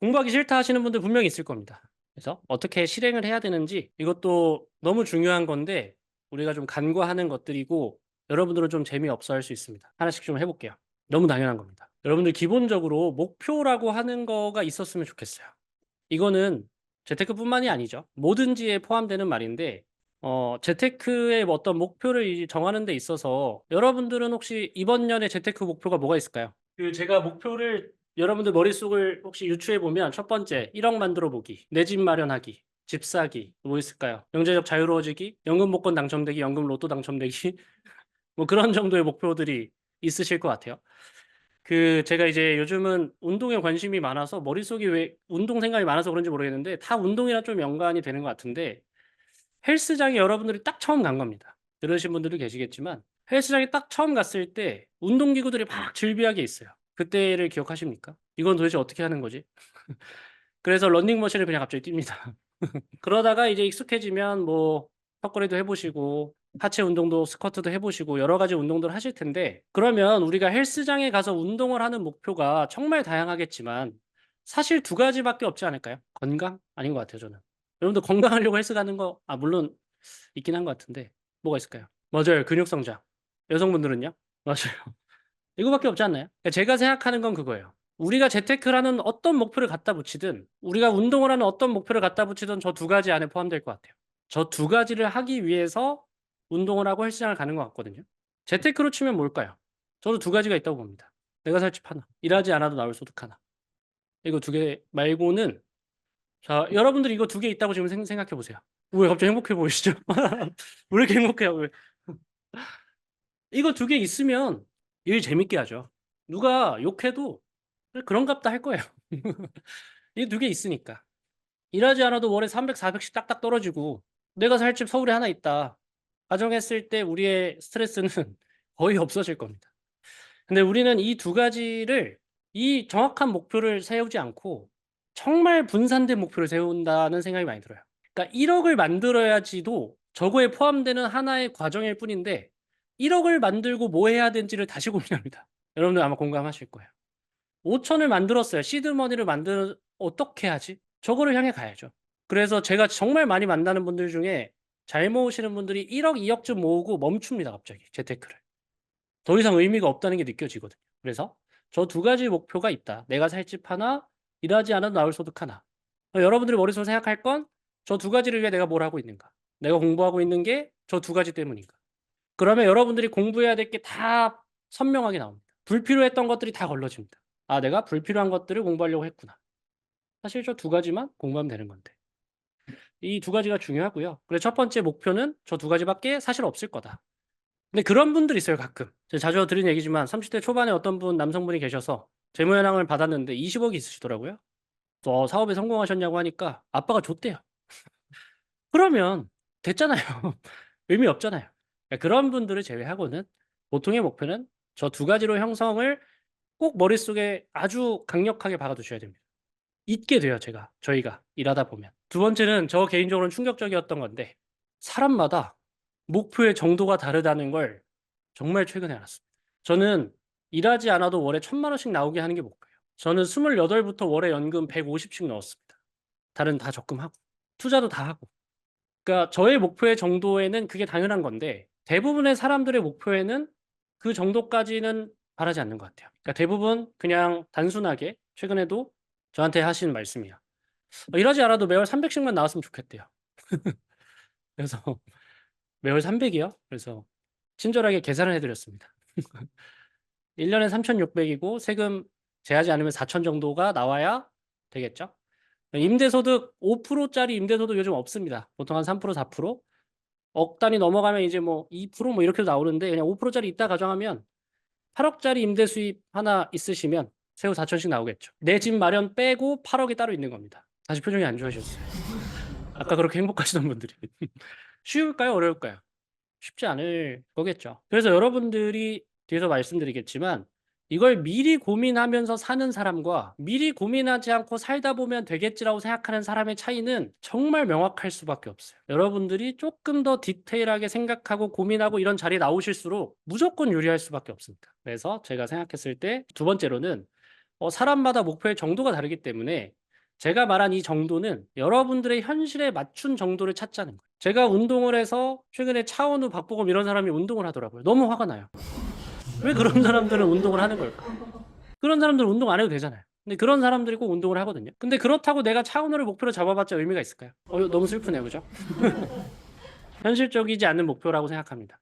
공부하기 싫다 하시는 분들 분명히 있을 겁니다. 그래서 어떻게 실행을 해야 되는지 이것도 너무 중요한 건데 우리가 좀 간과하는 것들이고 여러분들은 좀 재미없어 할 수 있습니다. 하나씩 좀 해볼게요. 너무 당연한 겁니다. 여러분들 기본적으로 목표라고 하는 거가 있었으면 좋겠어요. 이거는 재테크뿐만이 아니죠. 뭐든지에 포함되는 말인데 어 재테크의 어떤 목표를 이 정하는 데 있어서 여러분들은 혹시 이번 년에 재테크 목표가 뭐가 있을까요? 그 제가 목표를 여러분들 머릿속을 혹시 유추해 보면 첫 번째 1억 만들어 보기, 내 집 마련하기, 집 사기, 뭐 있을까요? 경제적 자유로워지기, 연금 복권 당첨되기, 연금 로또 당첨되기 뭐 그런 정도의 목표들이 있으실 것 같아요. 그 제가 이제 요즘은 운동에 관심이 많아서 머릿속이 왜 운동 생각이 많아서 그런지 모르겠는데 다 운동이랑 좀 연관이 되는 것 같은데 헬스장에 여러분들이 딱 처음 간 겁니다. 들으신 분들도 계시겠지만 헬스장에 딱 처음 갔을 때 운동기구들이 막 즐비하게 있어요. 그때를 기억하십니까? 이건 도대체 어떻게 하는 거지? 그래서 런닝머신을 그냥 갑자기 뜁니다. 그러다가 이제 익숙해지면 뭐 턱걸이도 해보시고 하체 운동도 스쿼트도 해보시고 여러 가지 운동들을 하실 텐데 그러면 우리가 헬스장에 가서 운동을 하는 목표가 정말 다양하겠지만 사실 두 가지밖에 없지 않을까요? 건강? 아닌 것 같아요 저는. 여러분들 건강하려고 헬스 가는 거 아 물론 있긴 한 것 같은데 뭐가 있을까요? 맞아요. 근육 성장. 여성분들은요? 맞아요. 이거밖에 없지 않나요? 그러니까 제가 생각하는 건 그거예요. 우리가 재테크라는 어떤 목표를 갖다 붙이든 우리가 운동을 하는 어떤 목표를 갖다 붙이든 저 두 가지 안에 포함될 것 같아요. 저 두 가지를 하기 위해서 운동을 하고 헬스장을 가는 것 같거든요. 재테크로 치면 뭘까요? 저도 두 가지가 있다고 봅니다. 내가 살 집 하나, 일하지 않아도 나올 소득 하나. 이거 두 개 말고는 자, 여러분들 이거 두 개 있다고 지금 생, 생각해 보세요. 왜 갑자기 행복해 보이시죠? 왜 이렇게 행복해요? 왜? 이거 두 개 있으면 일 재밌게 하죠. 누가 욕해도 그런갑다 할 거예요. 이 두 개 있으니까. 일하지 않아도 월에 300, 400씩 딱딱 떨어지고 내가 살 집 서울에 하나 있다. 가정했을 때 우리의 스트레스는 거의 없어질 겁니다. 근데 우리는 이 두 가지를 이 정확한 목표를 세우지 않고 정말 분산된 목표를 세운다는 생각이 많이 들어요. 그러니까 1억을 만들어야지도 저거에 포함되는 하나의 과정일 뿐인데 1억을 만들고 뭐 해야 되는지를 다시 고민합니다. 여러분들 아마 공감하실 거예요. 5천을 만들었어요. 시드머니를 만들 어떻게 하지? 저거를 향해 가야죠. 그래서 제가 정말 많이 만나는 분들 중에 잘 모으시는 분들이 1억, 2억쯤 모으고 멈춥니다. 갑자기 재테크를. 더 이상 의미가 없다는 게 느껴지거든요. 그래서 저 두 가지 목표가 있다. 내가 살 집 하나, 일하지 않아도 나올 소득 하나. 여러분들이 머릿속으로 생각할 건 저 두 가지를 위해 내가 뭘 하고 있는가? 내가 공부하고 있는 게 저 두 가지 때문인가? 그러면 여러분들이 공부해야 될 게 다 선명하게 나옵니다. 불필요했던 것들이 다 걸러집니다. 아, 내가 불필요한 것들을 공부하려고 했구나. 사실 저 두 가지만 공부하면 되는 건데. 이 두 가지가 중요하고요. 그래서 첫 번째 목표는 저 두 가지밖에 사실 없을 거다. 근데 그런 분들이 있어요, 가끔. 제가 자주 드리는 얘기지만 30대 초반에 어떤 분 남성분이 계셔서 재무현황을 받았는데 20억이 있으시더라고요. 어, 사업에 성공하셨냐고 하니까 아빠가 줬대요. 그러면 됐잖아요. 의미 없잖아요. 그러니까 그런 분들을 제외하고는 보통의 목표는 저 두 가지로 형성을 꼭 머릿속에 아주 강력하게 박아두셔야 됩니다. 잊게 돼요, 제가, 저희가 일하다 보면. 두 번째는 저 개인적으로는 충격적이었던 건데 사람마다 목표의 정도가 다르다는 걸 정말 최근에 알았습니다. 저는 일하지 않아도 월에 천만 원씩 나오게 하는 게 목표예요. 저는 28부터 월에 연금 150씩 넣었습니다. 다른 다 적금하고 투자도 다 하고. 그러니까 저의 목표의 정도에는 그게 당연한 건데 대부분의 사람들의 목표에는 그 정도까지는 바라지 않는 것 같아요. 그러니까 대부분 그냥 단순하게 최근에도 저한테 하시는 말씀이야. 어, 일하지 않아도 매월 300씩만 나왔으면 좋겠대요. 그래서 매월 300이요? 그래서 친절하게 계산을 해드렸습니다. 1년에 3,600이고 세금 제하지 않으면 4,000 정도가 나와야 되겠죠? 임대소득 5%짜리 임대소득 요즘 없습니다. 보통 한 3%, 4%. 억 단위 넘어가면 이제 뭐 2%뭐 이렇게 나오는데 그냥 5%짜리 있다 가정하면 8억짜리 임대 수입 하나 있으시면 세후 4천씩 나오겠죠. 내 집 마련 빼고 8억이 따로 있는 겁니다. 다시 표정이 안 좋아지셨어요. 아까 그렇게 행복하시던 분들이. 쉬울까요? 어려울까요? 쉽지 않을 거겠죠. 그래서 여러분들이 뒤에서 말씀드리겠지만 이걸 미리 고민하면서 사는 사람과 미리 고민하지 않고 살다 보면 되겠지라고 생각하는 사람의 차이는 정말 명확할 수밖에 없어요. 여러분들이 조금 더 디테일하게 생각하고 고민하고 이런 자리에 나오실수록 무조건 유리할 수밖에 없습니다. 그래서 제가 생각했을 때 두 번째로는 어, 사람마다 목표의 정도가 다르기 때문에 제가 말한 이 정도는 여러분들의 현실에 맞춘 정도를 찾자는 거예요. 제가 운동을 해서 최근에 차은우, 박보검 이런 사람이 운동을 하더라고요. 너무 화가 나요. 왜 그런 사람들은 운동을 하는 걸까? 그런 사람들은 운동 안 해도 되잖아요. 근데 그런 사람들이 꼭 운동을 하거든요. 근데 그렇다고 내가 차은우를 목표로 잡아봤자 의미가 있을까요? 어, 너무 슬프네요, 그죠? 현실적이지 않는 목표라고 생각합니다.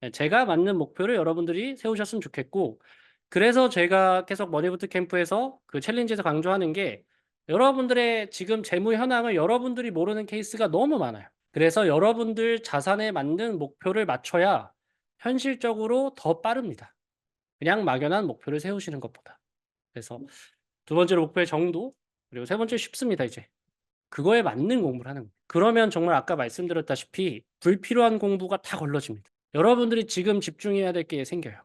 네, 제가 맞는 목표를 여러분들이 세우셨으면 좋겠고, 그래서 제가 계속 머니부트 캠프에서 그 챌린지에서 강조하는 게 여러분들의 지금 재무 현황을 여러분들이 모르는 케이스가 너무 많아요. 그래서 여러분들 자산에 맞는 목표를 맞춰야 현실적으로 더 빠릅니다. 그냥 막연한 목표를 세우시는 것보다. 그래서 두 번째로 목표의 정도, 그리고 세 번째 쉽습니다, 이제. 그거에 맞는 공부를 하는 거예요. 그러면 정말 아까 말씀드렸다시피 불필요한 공부가 다 걸러집니다. 여러분들이 지금 집중해야 될 게 생겨요.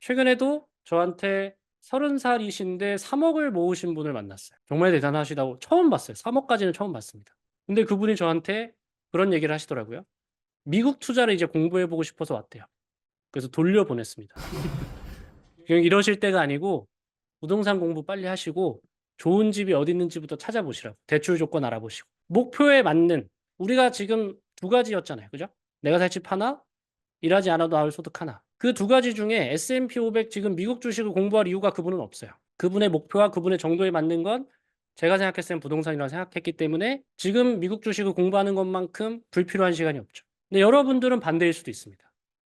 최근에도 저한테 30살이신데 3억을 모으신 분을 만났어요. 정말 대단하시다고 처음 봤어요. 3억까지는 처음 봤습니다. 근데 그분이 저한테 그런 얘기를 하시더라고요. 미국 투자를 이제 공부해보고 싶어서 왔대요. 그래서 돌려보냈습니다. 그냥 이러실 때가 아니고 부동산 공부 빨리 하시고 좋은 집이 어디 있는지부터 찾아보시라고. 대출 조건 알아보시고. 목표에 맞는 우리가 지금 두 가지였잖아요. 그죠? 내가 살 집 하나, 일하지 않아도 나올 소득 하나. 그 두 가지 중에 S&P 500 지금 미국 주식을 공부할 이유가 그분은 없어요. 그분의 목표와 그분의 정도에 맞는 건 제가 생각했을 땐 부동산이라고 생각했기 때문에 지금 미국 주식을 공부하는 것만큼 불필요한 시간이 없죠. 근데 여러분들은 반대일 수도 있습니다.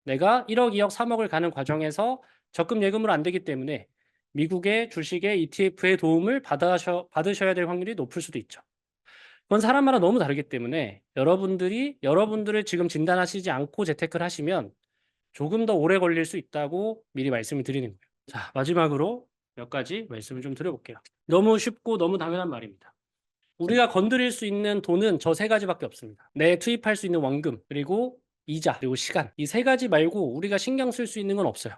내가 1억, 2억, 3억을 가는 과정에서 적금 예금으로 안 되기 때문에 미국의 주식의 ETF의 도움을 받으셔, 받으셔야 될 확률이 높을 수도 있죠. 그건 사람마다 너무 다르기 때문에 여러분들이 여러분들을 지금 진단하시지 않고 재테크를 하시면 조금 더 오래 걸릴 수 있다고 미리 말씀을 드리는 거예요. 자, 마지막으로 몇 가지 말씀을 좀 드려볼게요. 너무 쉽고 너무 당연한 말입니다. 우리가 건드릴 수 있는 돈은 저 세 가지밖에 없습니다. 내 투입할 수 있는 원금, 그리고 이자, 그리고 시간. 이 세 가지 말고 우리가 신경 쓸 수 있는 건 없어요.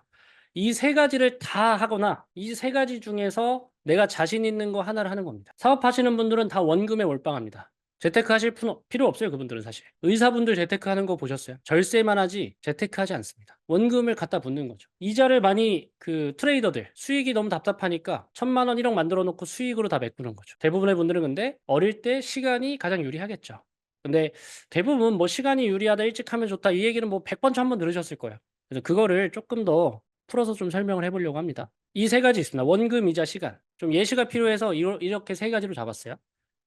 이 세 가지를 다 하거나 이 세 가지 중에서 내가 자신 있는 거 하나를 하는 겁니다. 사업하시는 분들은 다 원금에 몰빵합니다. 재테크 하실 필요 없어요, 그분들은 사실. 의사분들 재테크 하는 거 보셨어요? 절세만 하지 재테크 하지 않습니다. 원금을 갖다 붓는 거죠. 이자를 많이 그 트레이더들 수익이 너무 답답하니까 천만 원 1억 만들어 놓고 수익으로 다 메꾸는 거죠. 대부분의 분들은 근데 어릴 때 시간이 가장 유리하겠죠. 근데 대부분 뭐 시간이 유리하다 일찍 하면 좋다 이 얘기는 뭐 100번 1000번 들으셨을 거예요. 그래서 그거를 조금 더 풀어서 좀 설명을 해보려고 합니다. 이 세 가지 있습니다. 원금, 이자, 시간. 좀 예시가 필요해서 이렇게 세 가지로 잡았어요.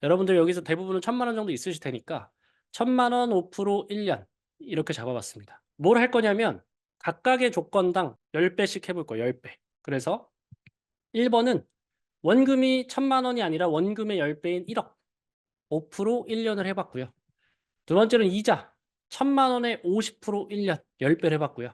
여러분들 여기서 대부분은 천만 원 정도 있으실 테니까 천만 원 5% 1년 이렇게 잡아봤습니다. 뭘 할 거냐면 각각의 조건당 10배씩 해볼 거예요. 10배. 그래서 1번은 원금이 천만 원이 아니라 원금의 10배인 1억 5% 1년을 해봤고요. 두 번째로는 이자 천만 원에 50% 1년 10배를 해봤고요.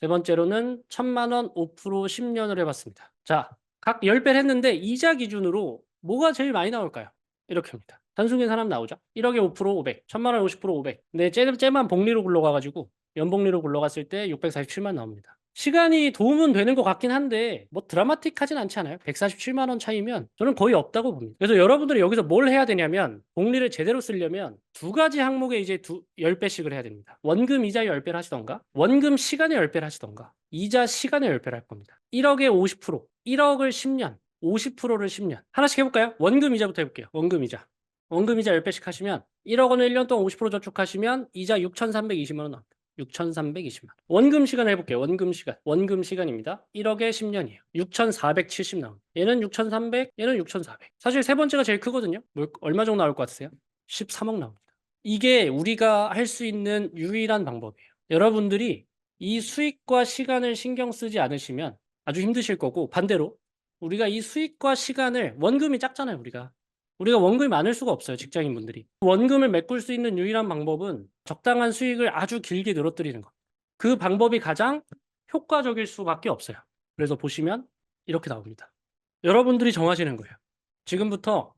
세 번째로는 천만 원 5% 10년을 해봤습니다. 자, 각 10배를 했는데 이자 기준으로 뭐가 제일 많이 나올까요? 이렇게 합니다. 단순히 사람 나오죠. 1억에 5% 500, 천만 원에 50% 500. 근데 쟤, 쟤만 복리로 굴러가가지고 연복리로 굴러갔을 때 647만 나옵니다. 시간이 도움은 되는 것 같긴 한데 뭐 드라마틱하진 않지 않아요? 147만 원 차이면 저는 거의 없다고 봅니다. 그래서 여러분들이 여기서 뭘 해야 되냐면 복리를 제대로 쓰려면 두 가지 항목에 이제 두 10배씩을 해야 됩니다. 원금 이자에 10배를 하시던가 원금 시간에 10배를 하시던가 이자 시간에 10배를 할 겁니다. 1억에 50%, 1억을 10년, 50%를 10년. 하나씩 해볼까요? 원금 이자부터 해볼게요. 원금 이자. 원금 이자 10배씩 하시면 1억 원을 1년 동안 50% 저축하시면 이자 6,320만 원 나옵니다. 6,320만. 원금 시간 해볼게요. 원금 시간. 원금 시간입니다. 1억에 10년이에요. 6,470 나옵니다. 얘는 6,300, 얘는 6,400. 사실 세 번째가 제일 크거든요. 뭘, 얼마 정도 나올 것 같으세요? 13억 나옵니다. 이게 우리가 할 수 있는 유일한 방법이에요. 여러분들이 이 수익과 시간을 신경 쓰지 않으시면 아주 힘드실 거고 반대로 우리가 이 수익과 시간을 원금이 작잖아요, 우리가. 우리가 원금이 많을 수가 없어요, 직장인분들이. 원금을 메꿀 수 있는 유일한 방법은 적당한 수익을 아주 길게 늘어뜨리는 것. 그 방법이 가장 효과적일 수밖에 없어요. 그래서 보시면 이렇게 나옵니다. 여러분들이 정하시는 거예요. 지금부터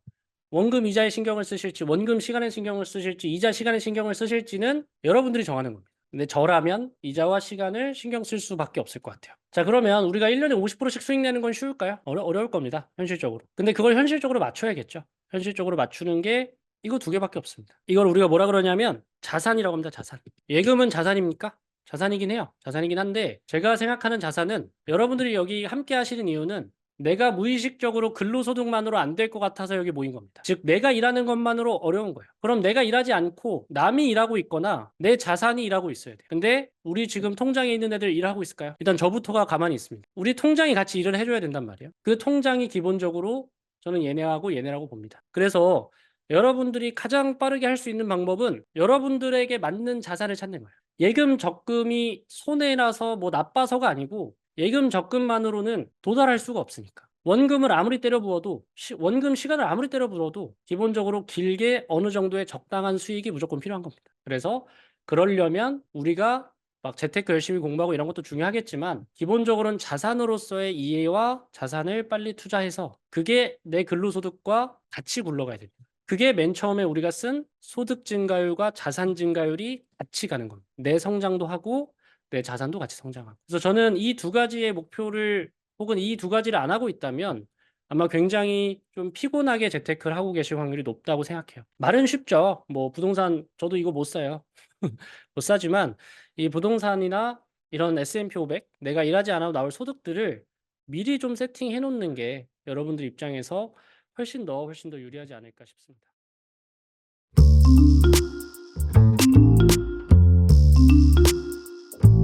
원금 이자에 신경을 쓰실지, 원금 시간에 신경을 쓰실지, 이자 시간에 신경을 쓰실지는 여러분들이 정하는 겁니다. 근데 저라면 이자와 시간을 신경 쓸 수밖에 없을 것 같아요. 자, 그러면 우리가 1년에 50%씩 수익 내는 건 쉬울까요? 어려, 어려울 겁니다. 현실적으로. 근데 그걸 현실적으로 맞춰야겠죠. 현실적으로 맞추는 게 이거 두 개밖에 없습니다. 이걸 우리가 뭐라 그러냐면 자산이라고 합니다. 자산. 예금은 자산입니까? 자산이긴 해요. 자산이긴 한데 제가 생각하는 자산은 여러분들이 여기 함께 하시는 이유는 내가 무의식적으로 근로소득만으로 안 될 것 같아서 여기 모인 겁니다. 즉 내가 일하는 것만으로 어려운 거예요. 그럼 내가 일하지 않고 남이 일하고 있거나 내 자산이 일하고 있어야 돼. 근데 우리 지금 통장에 있는 애들 일하고 있을까요? 일단 저부터가 가만히 있습니다. 우리 통장이 같이 일을 해줘야 된단 말이에요. 그 통장이 기본적으로 저는 얘네하고 얘네라고 봅니다. 그래서 여러분들이 가장 빠르게 할 수 있는 방법은 여러분들에게 맞는 자산을 찾는 거예요. 예금 적금이 손해나서 뭐 나빠서가 아니고 예금 적금만으로는 도달할 수가 없으니까. 원금을 아무리 때려 부어도 시- 원금 시간을 아무리 때려 부어도 기본적으로 길게 어느 정도의 적당한 수익이 무조건 필요한 겁니다. 그래서 그러려면 우리가 막 재테크 열심히 공부하고 이런 것도 중요하겠지만 기본적으로는 자산으로서의 이해와 자산을 빨리 투자해서 그게 내 근로소득과 같이 굴러가야 됩니다. 그게 맨 처음에 우리가 쓴 소득 증가율과 자산 증가율이 같이 가는 겁니다. 내 성장도 하고 내 자산도 같이 성장하고. 그래서 저는 이 두 가지의 목표를 혹은 이 두 가지를 안 하고 있다면 아마 굉장히 좀 피곤하게 재테크를 하고 계실 확률이 높다고 생각해요. 말은 쉽죠. 뭐 부동산 저도 이거 못 사요. 못 사지만 이 부동산이나 이런 S&P 500 내가 일하지 않아도 나올 소득들을 미리 좀 세팅해 놓는 게 여러분들 입장에서 훨씬 더 훨씬 더 유리하지 않을까 싶습니다.